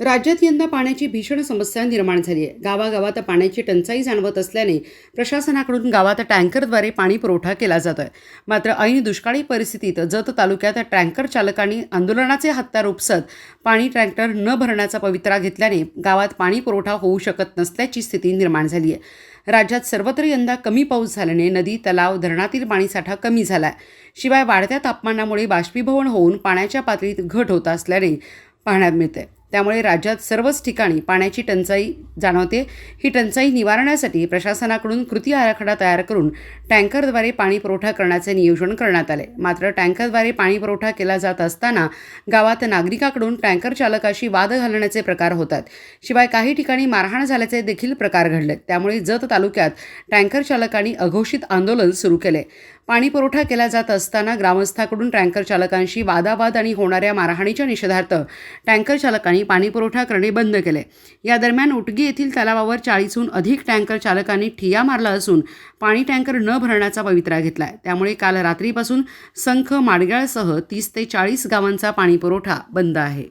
राज्यात यंदा पाण्याची भीषण समस्या निर्माण झाली आहे. गावागावात पाण्याची टंचाई जाणवत असल्याने प्रशासनाकडून गावात टँकरद्वारे पाणी पुरवठा केला जातोय. मात्र ऐन दुष्काळी परिस्थितीत जत तालुक्यात टँकर चालकांनी आंदोलनाचे हत्यार उपसत पाणी टँकर न भरण्याचा पवित्रा घेतल्याने गावात पाणी पुरवठा होऊ शकत नसल्याची स्थिती निर्माण झाली आहे. राज्यात सर्वत्र यंदा कमी पाऊस झाल्याने नदी तलाव धरणातील पाणीसाठा कमी झाला आहे शिवाय वाढत्या तापमानामुळे बाष्पीभवन होऊन पाण्याच्या पातळीत घट होत असल्याने पाहण्यात मिळते त्यामुळे राज्यात सर्वच ठिकाणी पाण्याची टंचाई जाणवते. ही टंचाई निवारण्यासाठी प्रशासनाकडून कृती आराखडा तयार करून टँकरद्वारे पाणी पुरवठा करण्याचे नियोजन करण्यात आले. मात्र टँकरद्वारे पाणी पुरवठा केला जात असताना गावात नागरिकाकडून टँकर चालकाशी वाद घालण्याचे प्रकार होतात. शिवाय काही ठिकाणी मारहाण झाल्याचे देखील प्रकार घडले. त्यामुळे जत तालुक्यात टँकर चालकांनी अघोषित आंदोलन सुरू केले. पाणी पुरवठा केला जात असताना ग्रामस्थाकडून टँकर चालकांशी वादावाद आणि होणाऱ्या मारहाणीच्या निषेधार्थ टँकर चालकांनी पाणी पुरवठा करणे बंद केले या दरम्यान उटगी येथील तलावावर चाळीसहून अधिक टँकर चालकांनी ठिया मारला असून पाणी टँकर न भरण्याचा पवित्रा घेतलाय त्यामुळे काल रात्रीपासून संख माडगाळसह तीस ते चाळीस गावांचा पाणी पुरवठा बंद आहे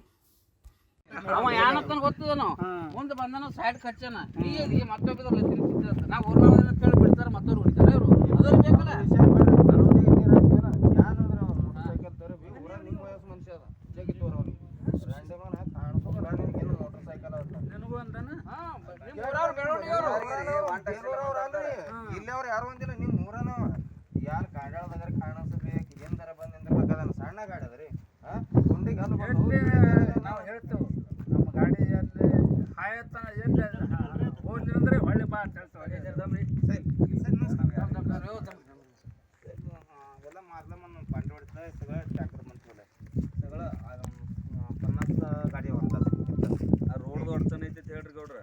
ಅವ ಯಾನತ್ತನ ಗೊತ್ತದನು ಮುಂದೆ ಬಂದನು ಸೈಡ್ ಖರ್ಚನ ಈ ಈ ಮತ್ತೊಬ್ಬ ನಾವು ಊರ್ನ ಕೇಳಿ ಬಿಡ್ತಾರೆ ಮತ್ತವ್ರು ಹೊಡಿತಾರೆ ಇವರು ಅದ್ರ ಬೇಕಲ್ಲ ನಿನಗೂ ಇಲ್ಲವ್ರು ಯಾರು ಒಂದಿಲ್ಲ ನಿಮ್ಮ ಊರನ ಯಾರು ಕಾಡಾಳದಾಗ ಕಾಣಿಸ್ಬೇಕು? ಎಂದರ ಬಂದ ನಿಂದಿರ್ಬೇಕದ ಸಣ್ಣ ಗಾಡಿ ಅದ್ರಿ ಗುಂಡಿಗೆ ಅದು ನಾವು ಹೇಳ್ತೇವೆ ನಮ್ಮ ಗಾಡಿ ಎಲ್ಲಿ ಹಾಯತನ ಎಲ್ಲಿ ಹೋದ್ರಿ ಹೊಳ್ಳಿ ಬಾ ಅಂತ ಹೇಳ್ತೇವೆ. ಎಲ್ಲ ಮಾರ್ಲಮ್ಮ ನಮ್ಮ ಪಾಂಡೆ ಹೊಡಿತಾ ಸಗಳ ಟ್ಯಾಕ್ಟರ್ ಬಂದ್ಮೇಲೆ ಸಗಳ ಪನ್ನಾಸ್ ಗಾಡಿ ಹೊಡ್ತಾರೆ ರೋಡ್ ಹೊಡ್ತಾನೆ ಐತಿ ಹೇಳ್ರಿ ಗೌಡ್ರ.